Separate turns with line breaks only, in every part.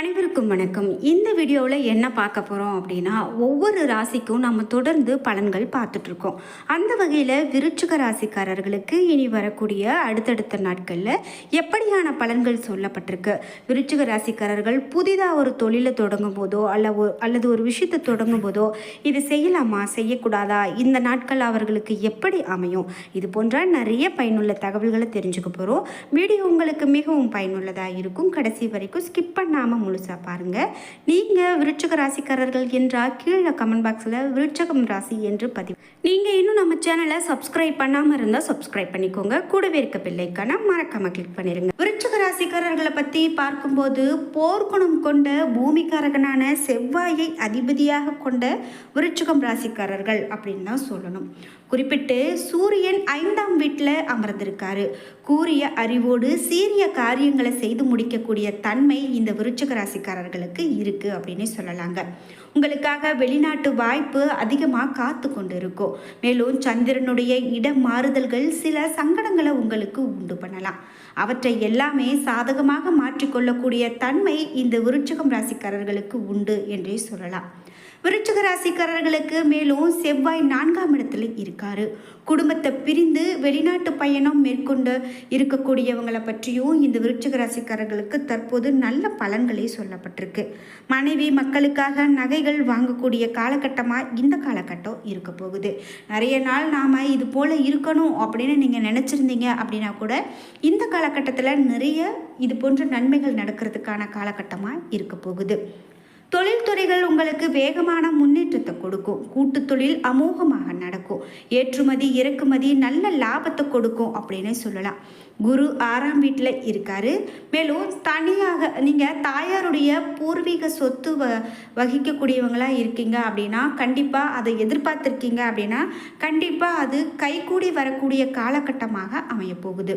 அனைவருக்கும் வணக்கம். இந்த வீடியோவில் என்ன பார்க்க போகிறோம் அப்படின்னா ஒவ்வொரு ராசிக்கும் நம்ம தொடர்ந்து பலன்கள் பார்த்துட்ருக்கோம் அந்த வகையில் விருச்சிக ராசிக்காரர்களுக்கு இனி வரக்கூடிய அடுத்தடுத்த நாட்களில் எப்படியான பலன்கள் சொல்லப்பட்டிருக்கு? விருச்சிக ராசிக்காரர்கள் புதிதாக ஒரு தொழிலை தொடங்கும் போதோ அல்ல ஒ- அல்லது ஒரு விஷயத்தை தொடங்கும் போதோ இது செய்யலாமா செய்யக்கூடாதா? இந்த நாட்கள் அவர்களுக்கு எப்படி அமையும்? இது போன்ற நிறைய பயனுள்ள தகவல்களை தெரிஞ்சுக்க போகிறோம் வீடியோ உங்களுக்கு மிகவும் பயனுள்ளதாக இருக்கும். கடைசி வரைக்கும் ஸ்கிப் பண்ணாமல் முழுசாக பாருங்கள் நீங்கள் விருட்சக ராசிக்காரர்கள் என்றால் கீழே கமெண்ட் பாக்ஸில் விருட்சகம் ராசி என்று பதிவு. நீங்கள் இன்னும் நம்ம சேனலை சப்ஸ்கிரைப் பண்ணாமல் இருந்தால் சப்ஸ்கிரைப் பண்ணிக்கோங்க. கூடவே இருக்க பிள்ளைக்கான மறக்காம கிளிக் பண்ணிடுங்க விருட்சக ராசிக்காரர்களை பற்றி பார்க்கும்போது போர்க்குணம் கொண்ட பூமிக்காரகனான செவ்வாயை அதிபதியாக கொண்ட விருச்சிகம் ராசிக்காரர்கள் அப்படின்னு தான் சொல்லணும். குறிப்பிட்டு சூரியன் ஐந்தாம் வீட்டில் அமர்ந்திருக்காரு. கூறிய அறிவோடு சீரிய காரியங்களை செய்து முடிக்கக்கூடிய தன்மை இந்த விருச்சிக ராசிக்காரர்களுக்கு இருக்கு அப்படின்னு சொல்லலாங்க. உங்களுக்காக வெளிநாட்டு வாய்ப்பு அதிகமாக காத்து கொண்டு இருக்கும் மேலும் சந்திரனுடைய இடம் மாறுதல்கள் சில சங்கடங்களை உங்களுக்கு உண்டு பண்ணலாம். அவற்றை எல்லாமே சாதகமாக மாற்றிக்கொள்ளக்கூடிய தன்மை இந்த விருட்சகம் ராசிக்காரர்களுக்கு உண்டு என்றே சொல்லலாம். விருச்சிக ராசிக்காரர்களுக்கு மேலும் செவ்வாய் நான்காம் இடத்துல இருக்காரு. குடும்பத்தை பிரிந்து வெளிநாட்டு பயணம் மேற்கொண்டு இருக்கக்கூடியவங்களை பற்றியும் இந்த விருச்சிக ராசிக்காரர்களுக்கு தற்போது நல்ல பலன்களே சொல்லப்பட்டிருக்கு. மனைவி மக்களுக்காக நகைகள் வாங்கக்கூடிய காலகட்டமாக இந்த காலகட்டம் இருக்க போகுது. நிறைய நாள் நாம் இது போல் இருக்கணும் அப்படின்னு நீங்கள் நினச்சிருந்தீங்க அப்படின்னா கூட இந்த காலகட்டத்தில் நிறைய இது போன்ற நன்மைகள் நடக்கிறதுக்கான காலகட்டமாக இருக்க போகுது. தொழில்துறைகள் உங்களுக்கு வேகமான முன்னேற்றத்தை கொடுக்கும். கூட்டு தொழில் அமோகமாக நடக்கும். ஏற்றுமதி இறக்குமதி நல்ல லாபத்தை கொடுக்கும் அப்படின்னு சொல்லலாம். குரு ஆறாம் வீட்டில் இருக்காரு. மேலும் தனியாக நீங்கள் தாயாருடைய பூர்வீக சொத்து வ வகிக்கக்கூடியவங்களாக இருக்கீங்க அப்படின்னா கண்டிப்பாக அதை எதிர்பார்த்துருக்கீங்க அப்படின்னா கண்டிப்பாக அது கைகூடி வரக்கூடிய காலகட்டமாக அமையப்போகுது.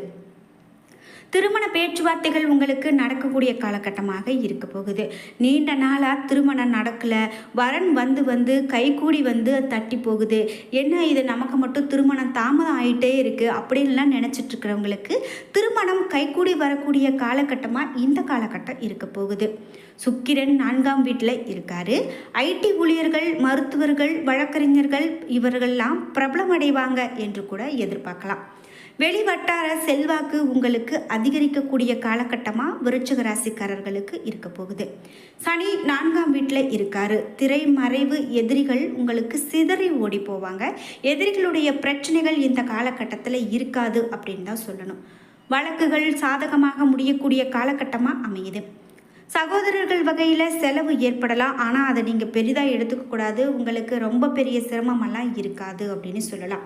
திருமண பேச்சுவார்த்தைகள் உங்களுக்கு நடக்கக்கூடிய காலகட்டமாக இருக்க போகுது. நீண்ட நாளாக திருமணம் நடக்கலை. வரன் வந்து வந்து கைகூடி வந்து தட்டி போகுது. என்ன இது? நமக்கு மட்டும் திருமணம் தாமதம் ஆகிட்டே இருக்குது அப்படின்லாம் நினச்சிட்டு இருக்கிறவங்களுக்கு திருமணம் கைகூடி வரக்கூடிய காலகட்டமாக இந்த காலகட்டம் இருக்க போகுது. சுக்கிரன் நான்காம் வீட்டில் இருக்காரு. ஐடி ஊழியர்கள் மருத்துவர்கள் வழக்கறிஞர்கள் இவர்கள்லாம் பிரபலமடைவாங்க என்று கூட எதிர்பார்க்கலாம். வெளிவட்டார செல்வாக்கு உங்களுக்கு அதிகரிக்கக்கூடிய காலகட்டமாக விருச்சக ராசிக்காரர்களுக்கு இருக்க போகுது. சனி நான்காம் வீட்டில் இருக்காரு. திரைமறைவு எதிரிகள் உங்களுக்கு சிதறி ஓடி போவாங்க. எதிரிகளுடைய பிரச்சனைகள் இந்த காலகட்டத்தில் இருக்காது அப்படின்னு தான் சொல்லணும். வழக்குகள் சாதகமாக முடியக்கூடிய காலகட்டமாக அமையுது. சகோதரர்கள் வகையில் செலவு ஏற்படலாம். ஆனால் அதை நீங்கள் பெரிதாக எடுத்துக்கக்கூடாது உங்களுக்கு ரொம்ப பெரிய சிரமமெல்லாம் இருக்காது அப்படின்னு சொல்லலாம்.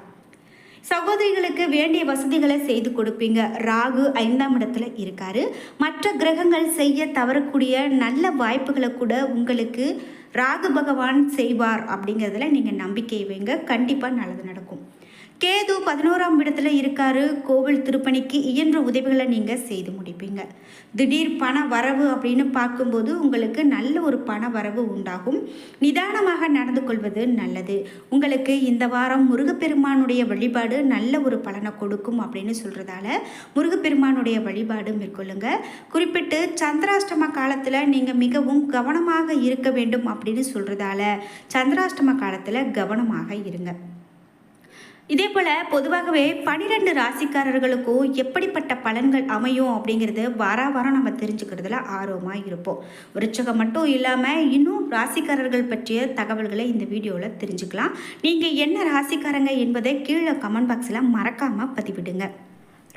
சகோதரிகளுக்கு வேண்டிய வசதிகளை செய்து கொடுப்பீங்க. ராகு ஐந்தாம் இடத்துல இருக்காரு. மற்ற கிரகங்கள் செய்ய தவறக்கூடிய நல்ல வாய்ப்புகளை கூட உங்களுக்கு ராகு பகவான் செய்வார் அப்படிங்கிறதுல நீங்கள் நம்பிக்கை வைங்க. கண்டிப்பாக நல்லது நடக்கும். கேது பதினோராம் இடத்துல இருக்காரு. கோவில் திருப்பணிக்கு இயன்ற உதவிகளை நீங்கள் செய்து முடிப்பீங்க. திடீர் பண வரவு அப்படின்னு பார்க்கும்போது உங்களுக்கு நல்ல ஒரு பண வரவு உண்டாகும். நிதானமாக நடந்து கொள்வது நல்லது. உங்களுக்கு இந்த வாரம் முருகப்பெருமானுடைய வழிபாடு நல்ல ஒரு பலனை கொடுக்கும் அப்படின்னு சொல்கிறதால முருகப்பெருமானுடைய வழிபாடு மேற்கொள்ளுங்க. குறிப்பிட்டு சந்திராஷ்டம காலத்தில் நீங்கள் மிகவும் கவனமாக இருக்க வேண்டும் அப்படின்னு சொல்கிறதால சந்திராஷ்டம காலத்தில் கவனமாக இருங்க. இதே போல் பொதுவாகவே பனிரெண்டு ராசிக்காரர்களுக்கும் எப்படிப்பட்ட பலன்கள் அமையும் அப்படிங்கிறது வார வாரம் நம்ம தெரிஞ்சுக்கிறதுல ஆர்வமாக இருப்போம். விருச்சகம் மட்டும் இல்லாமல் இன்னும் ராசிக்காரர்கள் பற்றிய தகவல்களை இந்த வீடியோவில் தெரிஞ்சுக்கலாம். நீங்கள் என்ன ராசிக்காரங்க என்பதை கீழே கமெண்ட் பாக்ஸில் மறக்காமல் பதிவிடுங்க.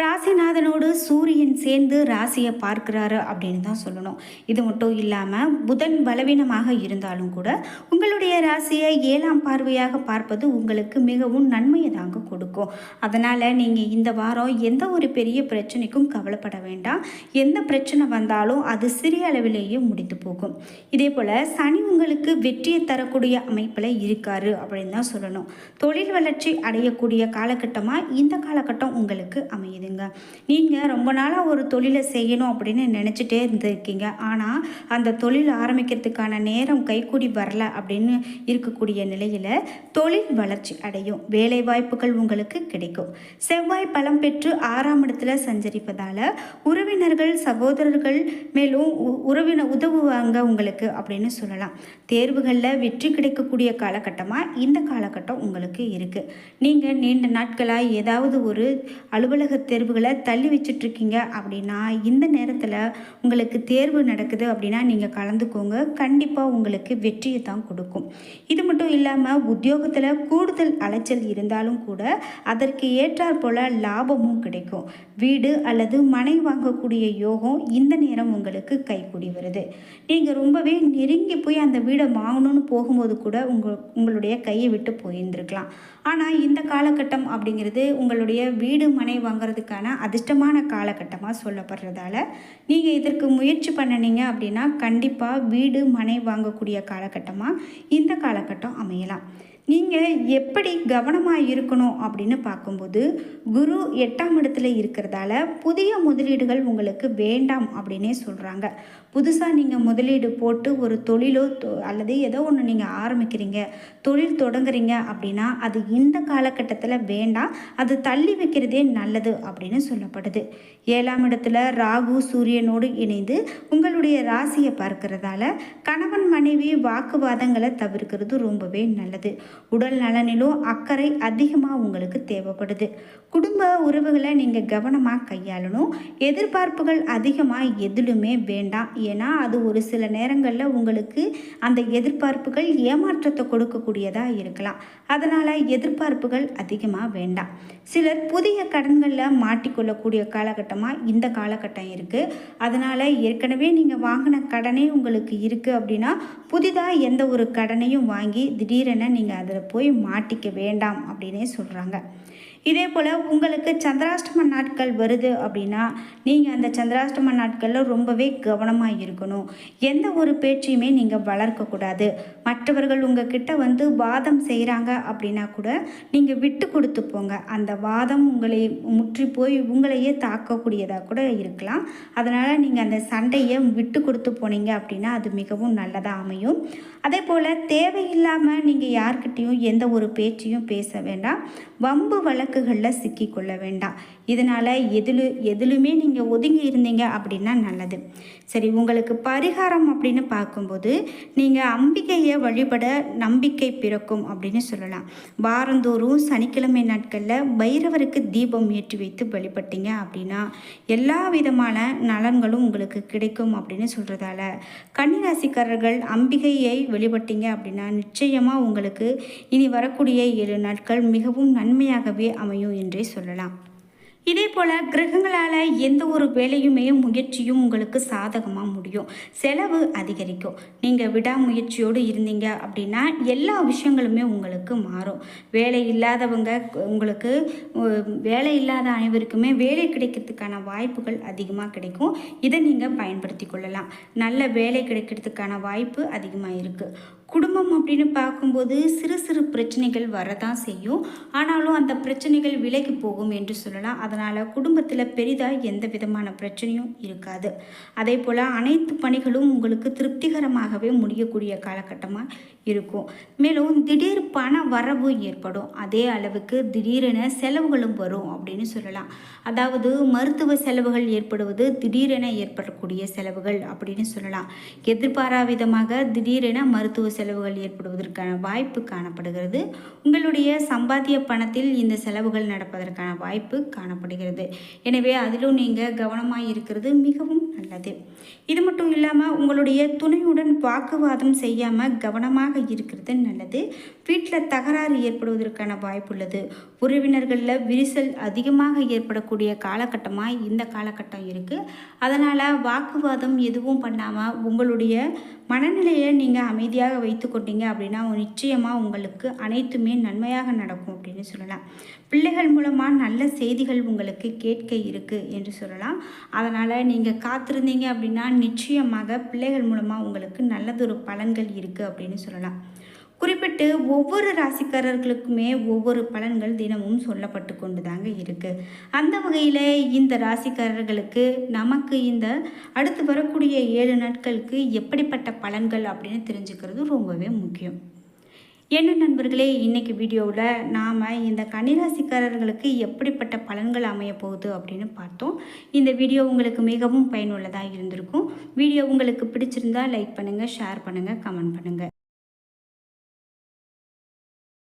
ராசிநாதனோடு சூரியன் சேர்ந்து ராசியை பார்க்குறாரு அப்படின்னு தான் சொல்லணும். இது மட்டும் இல்லாமல் புதன் பலவீனமாக இருந்தாலும் கூட உங்களுடைய ராசியை ஏழாம் பார்வையாக பார்ப்பது உங்களுக்கு மிகவும் நன்மையை தாங்க கொடுக்கும். அதனால் நீங்கள் இந்த வாரம் எந்த ஒரு பெரிய பிரச்சனைக்கும் கவலைப்பட வேண்டாம். எந்த பிரச்சனை வந்தாலும் அது சிறிய அளவிலேயே முடிந்து போகும். இதே போல் சனி உங்களுக்கு வெற்றியை தரக்கூடிய அமைப்பில் இருக்காரு அப்படின்னு தான் சொல்லணும். தொழில் வளர்ச்சி அடையக்கூடிய காலகட்டமாக இந்த காலகட்டம் உங்களுக்கு அமையுது. அமையுங்க நீங்கள் ரொம்ப நாளாக ஒரு தொழிலை செய்யணும் அப்படின்னு நினச்சிட்டே இருந்திருக்கீங்க. ஆனால் அந்த தொழில் ஆரம்பிக்கிறதுக்கான நேரம் கைக்கூடி வரல அப்படின்னு இருக்கக்கூடிய நிலையில் தொழில் வளர்ச்சி அடையும். வேலை வாய்ப்புகள் உங்களுக்கு கிடைக்கும். செவ்வாய் பலம் பெற்று ஆறாம் இடத்துல சஞ்சரிப்பதால் உறவினர்கள் சகோதரர்கள் மேலும் உ- உறவினர் உதவுவாங்க உங்களுக்கு அப்படின்னு சொல்லலாம். தேர்வுகளில் வெற்றி கிடைக்கக்கூடிய காலகட்டமாக இந்த காலகட்டம் உங்களுக்கு இருக்குது நீங்கள் நீண்ட நாட்களாக ஏதாவது ஒரு அலுவலகத்தில் தேர்வுகளை தள்ளி வச்சிட்ருக்கீங்க அப்படின்னா இந்த நேரத்தில் உங்களுக்கு தேர்வு நடக்குது அப்படின்னா நீங்கள் கலந்துக்கோங்க. கண்டிப்பாக உங்களுக்கு வெற்றியை தான் கொடுக்கும். இது மட்டும் இல்லாமல் உத்தியோகத்தில் கூடுதல் அலைச்சல் இருந்தாலும் கூட அதற்கு ஏற்றாற் போல் லாபமும் கிடைக்கும். வீடு அல்லது மனை வாங்கக்கூடிய யோகம் இந்த நேரம் உங்களுக்கு கைக்கூடி வருது. நீங்கள் ரொம்பவே நெருங்கி போய் அந்த வீடை வாங்கணும்னு போகும்போது கூட உங்கள் உங்களுடைய கையை விட்டு போயிருந்துருக்கலாம். ஆனால் இந்த காலகட்டம் அப்படிங்கிறது உங்களுடைய வீடு மனை போகிறதுக்கான அதிர்ஷ்டமான காலகட்டமாக சொல்லப்படுறதால நீங்கள் இதற்கு முயற்சி பண்ணினீங்க அப்படின்னா கண்டிப்பாக வீடு மனை வாங்கக்கூடிய காலகட்டமாக இந்த காலகட்டம் அமையலாம். நீங்கள் எப்படி கவனமாக இருக்கணும் அப்படின்னு பார்க்கும்போது குரு எட்டாம் இடத்துல இருக்கிறதால புதிய முதலீடுகள் உங்களுக்கு வேண்டாம் அப்படின்னே சொல்கிறாங்க புதுசாக நீங்கள் முதலீடு போட்டு ஒரு தொழிலோ தொ- அல்லது ஏதோ ஒன்று நீங்கள் ஆரம்பிக்கிறீங்க தொழில் தொடங்குறீங்க அப்படின்னா அது இந்த காலகட்டத்தில் வேண்டாம் அது தள்ளி வைக்கிறதே நல்லது அப்படின்னு சொல்லப்படுது. ஏழாம் இடத்துல ராகு சூரியனோடு இணைந்து உங்களுடைய ராசியை பார்க்கறதால கணவன் மனைவி வாக்குவாதங்களை தவிர்க்கிறது ரொம்பவே நல்லது. உடல் நலனிலும் அக்கறை அதிகமாக உங்களுக்கு தேவைப்படுது. குடும்ப உறவுகளை நீங்கள் கவனமாக கையாளணும். எதிர்பார்ப்புகள் அதிகமாக எதிலுமே வேண்டாம். ஏன்னா அது ஒரு சில நேரங்களில் உங்களுக்கு அந்த எதிர்பார்ப்புகள் ஏமாற்றத்தை கொடுக்கக்கூடியதாக இருக்கலாம். அதனால் எதிர்பார்ப்புகள் அதிகமாக வேண்டாம். சிலர் புதிய கடன்களில் மாட்டிக்கொள்ளக்கூடிய காலகட்டமாக இந்த காலகட்டம் இருக்குது அதனால் ஏற்கனவே நீங்கள் வாங்கின கடனே உங்களுக்கு இருக்குது அப்படின்னா புதிதாக எந்த ஒரு கடனையும் வாங்கி திடீரென நீங்கள் அதில் போய் மாட்டிக்க வேண்டாம் அப்படின்னே சொல்கிறாங்க இதே போல் உங்களுக்கு சந்திராஷ்டம நாட்கள் வருது அப்படின்னா நீங்கள் அந்த சந்திராஷ்டம நாட்களில் ரொம்பவே கவனமாக இருக்கணும். எந்த ஒரு பேச்சையுமே நீங்கள் வளர்க்கக்கூடாது மற்றவர்கள் உங்ககிட்ட வந்து வாதம் செய்கிறாங்க அப்படின்னா கூட நீங்கள் விட்டு கொடுத்து போங்க. அந்த வாதம் உங்களை முற்றி போய் உங்களையே தாக்கக்கூடியதாக கூட இருக்கலாம். அதனால் நீங்கள் அந்த சண்டையை விட்டு கொடுத்து போனீங்க அப்படின்னா அது மிகவும் நல்லதாக அமையும். அதே போல் தேவையில்லாமல் நீங்கள் யார்கிட்டேயும் எந்த ஒரு பேச்சையும் பேச வேண்டாம். வம்பு வழக்குகளில் சிக்கிக்கொள்ள வேண்டாம். இதனால் எதிலு எதிலுமே நீங்கள் ஒதுங்கி இருந்தீங்க அப்படின்னா நல்லது. சரி உங்களுக்கு பரிகாரம் அப்படின்னு பார்க்கும்போது நீங்கள் அம்பிகையை வழிபட நம்பிக்கை பிறக்கும் அப்படின்னு சொல்லலாம். வாரந்தோறும் சனிக்கிழமை நாட்களில் பைரவருக்கு தீபம் ஏற்றி வைத்து வழிபட்டீங்க அப்படின்னா எல்லா விதமான நலன்களும் உங்களுக்கு கிடைக்கும் அப்படின்னு சொல்கிறதால கன்னிராசிக்காரர்கள் அம்பிகையை வழிபட்டீங்க அப்படின்னா நிச்சயமாக உங்களுக்கு இனி வரக்கூடிய ஏழு நாட்கள் மிகவும் நன்மையாகவே அமையும் என்றே சொல்லலாம். இதே போல் கிரகங்களால் எந்த ஒரு வேலையுமே முயற்சியும் உங்களுக்கு சாதகமாக முடியும். செலவு அதிகரிக்கும். நீங்கள் விடாமுயற்சியோடு இருந்தீங்க அப்படின்னா எல்லா விஷயங்களுமே உங்களுக்கு மாறும். வேலை இல்லாதவங்க உங்களுக்கு வேலை இல்லாத அனைவருக்குமே வேலை கிடைக்கிறதுக்கான வாய்ப்புகள் அதிகமாக கிடைக்கும். இதை நீங்கள் பயன்படுத்தி கொள்ளலாம். நல்ல வேலை கிடைக்கிறதுக்கான வாய்ப்பு அதிகமாக இருக்குது குடும்பம் அப்படின்னு பார்க்கும்போது சிறு சிறு பிரச்சனைகள் வரதான் செய்யும். ஆனாலும் அந்த பிரச்சனைகள் விலகி போகும் என்று சொல்லலாம். அதனால் குடும்பத்தில் பெரிதாக எந்த விதமான பிரச்சனையும் இருக்காது. அதே போல் அனைத்து பணிகளும் உங்களுக்கு திருப்திகரமாகவே முடியக்கூடிய காலகட்டமாக இருக்கும். மேலும் திடீர் பண வரவு ஏற்படும். அதே அளவுக்கு திடீரென செலவுகளும் வரும் அப்படின்னு சொல்லலாம். அதாவது மருத்துவ செலவுகள் ஏற்படுவது திடீரென ஏற்படக்கூடிய செலவுகள் அப்படின்னு சொல்லலாம். எதிர்பாரா விதமாக திடீரென மருத்துவ செலவுகள் ஏற்படுவதற்கான வாய்ப்பு காணப்படுகிறது. உங்களுடைய சம்பாத்திய பணத்தில் இந்த செலவுகள் நடப்பதற்கான வாய்ப்பு காணப்படுகிறது. எனவே அதிலும் நீங்கள் கவனமாக இருக்கிறது மிகவும் நல்லது. இது மட்டும் இல்லாமல் உங்களுடைய துணையுடன் வாக்குவாதம் செய்யாமல் கவனமாக இருக்கிறது நல்லது. வீட்டில் தகராறு ஏற்படுவதற்கான வாய்ப்புள்ளது உறவினர்களில் விரிசல் அதிகமாக ஏற்படக்கூடிய காலகட்டமாக இந்த காலகட்டம் இருக்குது அதனால் வாக்குவாதம் எதுவும் பண்ணாமல் உங்களுடைய மனநிலையை நீங்கள் அமைதியாக வைத்துக்கொண்டீங்க அப்படின்னா நிச்சயமாக உங்களுக்கு அனைத்துமே நன்மையாக நடக்கும் அப்படின்னு சொல்லலாம். பிள்ளைகள் மூலமாக நல்ல செய்திகள் உங்களுக்கு கேட்க இருக்குது என்று சொல்லலாம். அதனால் நீங்கள் காத்து பார்த்துருந்தீங்க அப்படின்னா நிச்சயமாக பிள்ளைகள் மூலமாக உங்களுக்கு நல்லதொரு பலன்கள் இருக்குது அப்படின்னு சொல்லலாம். குறிப்பிட்டு ஒவ்வொரு ராசிக்காரர்களுக்குமே ஒவ்வொரு பலன்கள் தினமும் சொல்லப்பட்டு கொண்டு தாங்க இருக்குது அந்த வகையில் இந்த ராசிக்காரர்களுக்கு நமக்கு இந்த அடுத்து வரக்கூடிய ஏழு நாட்களுக்கு எப்படிப்பட்ட பலன்கள் அப்படின்னு தெரிஞ்சுக்கிறது ரொம்பவே முக்கியம். என்ன நண்பர்களே இன்றைக்கி வீடியோவில் நாம் இந்த கன்னிராசிக்காரர்களுக்கு எப்படிப்பட்ட பலன்கள் அமைய போகுது அப்படின்னு பார்த்தோம். இந்த வீடியோ உங்களுக்கு மிகவும் பயனுள்ளதாக இருந்திருக்கும். வீடியோ உங்களுக்கு பிடிச்சிருந்தா லைக் பண்ணுங்கள் ஷேர் பண்ணுங்கள் கமெண்ட் பண்ணுங்கள்